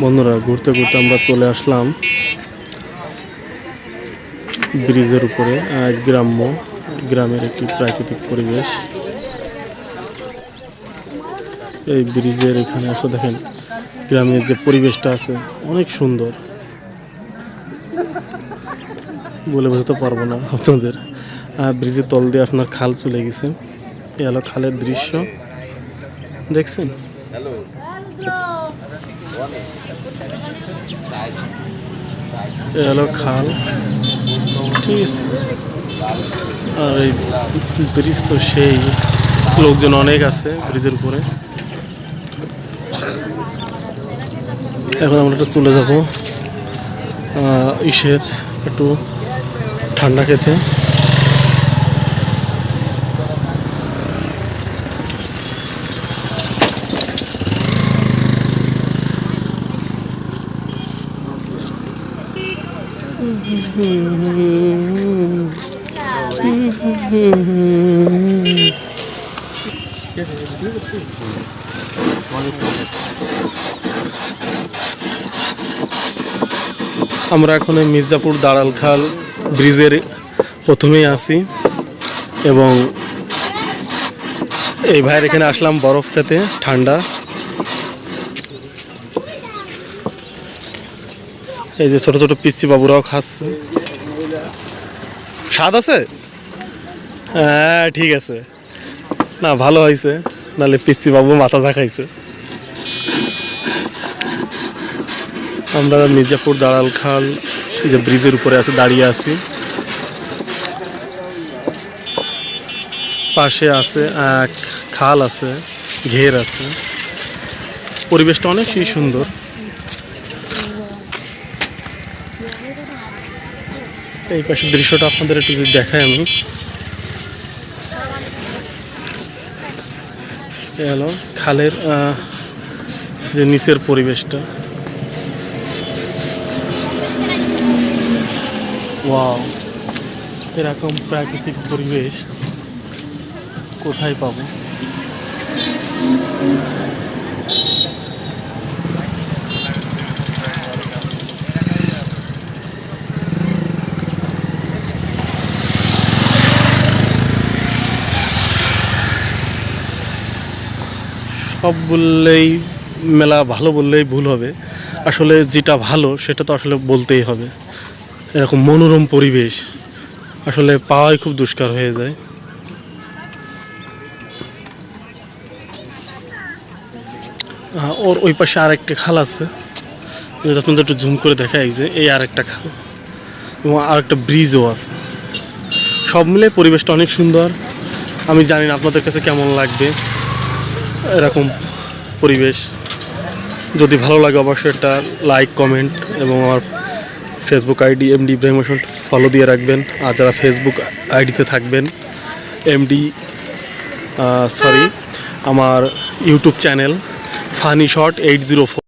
বন্ধুরা ঘুরতে ঘুরতে আমরা চলে আসলাম ব্রিজের উপরে গ্রাম্য গ্রামের একটি প্রাকৃতিক পরিবেশ। এই ব্রিজের এখানে আসলে দেখেন গ্রামের যে পরিবেশটা আছে অনেক সুন্দর। বলে বোঝাতে পারব না আপনাদের। আহ, ব্রিজের তল দিয়ে আপনার খাল চলে গেছে। এ হলো খালের দৃশ্য। দেখছেন? এ হলো খাল। ঠিক আছে। আর এই ব্রিজ তো সেই, লোকজন অনেক আছে ব্রিজের উপরে। এখন আমরা একটু চলে যাব ইসের একটু ঠান্ডা খেতে। আমরা এখন মির্জাপুর দাঁড়াল খাল ব্রিজের প্রথমেই আছি এবং এই ভাইয়ের এখানে আসলাম বরফ খেতে ঠান্ডা। এই যে ছোট ছোট পিচ্ছি বাবুরাও খাচ্ছে। স্বাদ আছে? হ্যাঁ ঠিক আছে। না, ভালো হয়েছে। নাহলে পিচ্ছি বাবু মাথা ঝাঁকাইছে। আমরা মির্জাপুর দাঁড়াল খাল, এই যে ব্রিজের উপরে আছে, দাঁড়িয়ে আছি। পাশে আছে খাল আছে, ঘের আছে। পরিবেশটা অনেকই সুন্দর। এই পাশের দৃশ্যটা আপনাদের একটু যদি দেখাই আমি। হলো খালের যে নিচের পরিবেশটা। ওয়াও, এরকম প্রাকৃতিক পরিবেশ কোথায় পাবো? সব বললেই মেলা ভালো বললেই ভুল হবে। আসলে যেটা ভালো, সেটা তো আসলে বলতেই হবে। এরকম মনোরম পরিবেশ আসলে পাওয়াই খুব দুষ্কার হয়ে যায়। ওর ওই পাশে আরেকটা খাল আছে। যদি আপনাদের একটু জুম করে দেখা যে এই আরেকটা খাল এবং আরেকটা ব্রিজও আছে। সব মিলে পরিবেশটা অনেক সুন্দর। আমি জানি না আপনাদের কাছে কেমন লাগবে। এরকম পরিবেশ। যদি ভালো লাগে অবশ্যই একটা লাইক কমেন্ট এবং আমার Facebook ID MD Ibrahim Hossain follow দিয়ে রাখবেন। আর যারা ফেসবুক আইডিতে থাকবেন এমডি সরি আমার YouTube channel funny shot eight zero